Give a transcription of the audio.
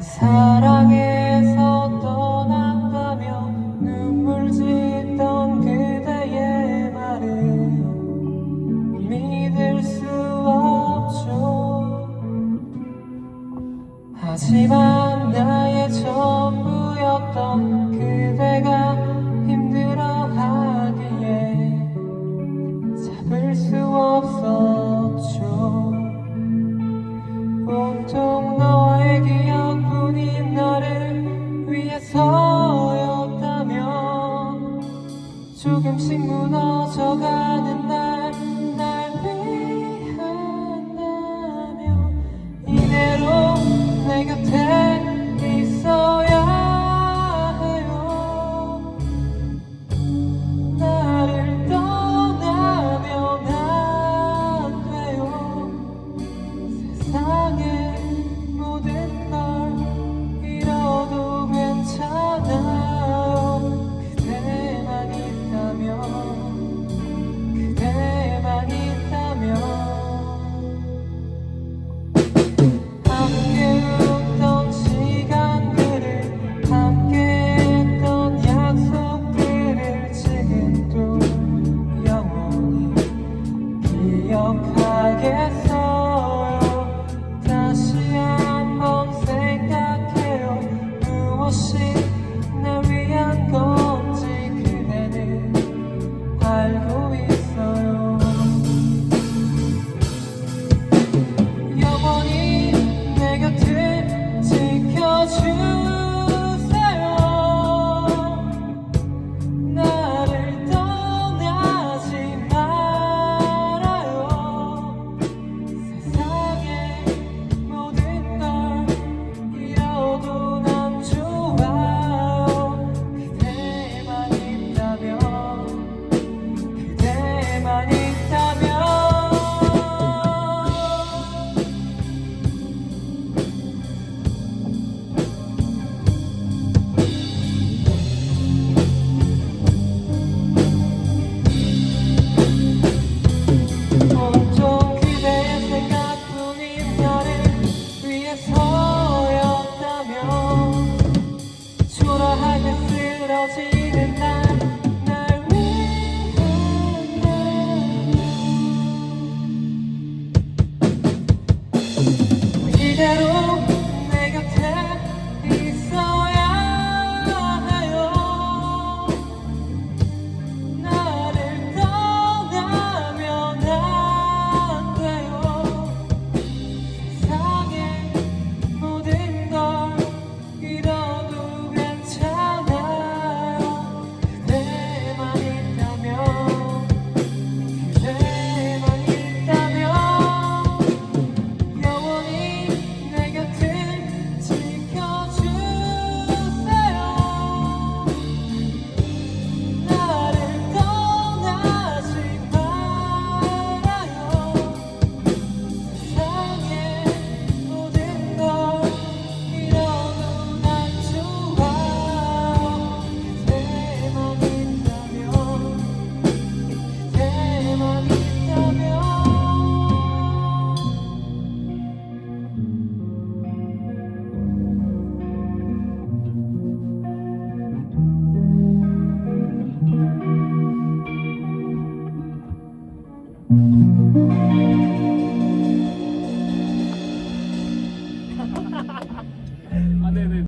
사랑에서 떠난다며 눈물 짓던 그대의 말에 믿을 수 없죠. 하지만 나의 전부였던 그대가 힘들어하기에 잡을 수 없어.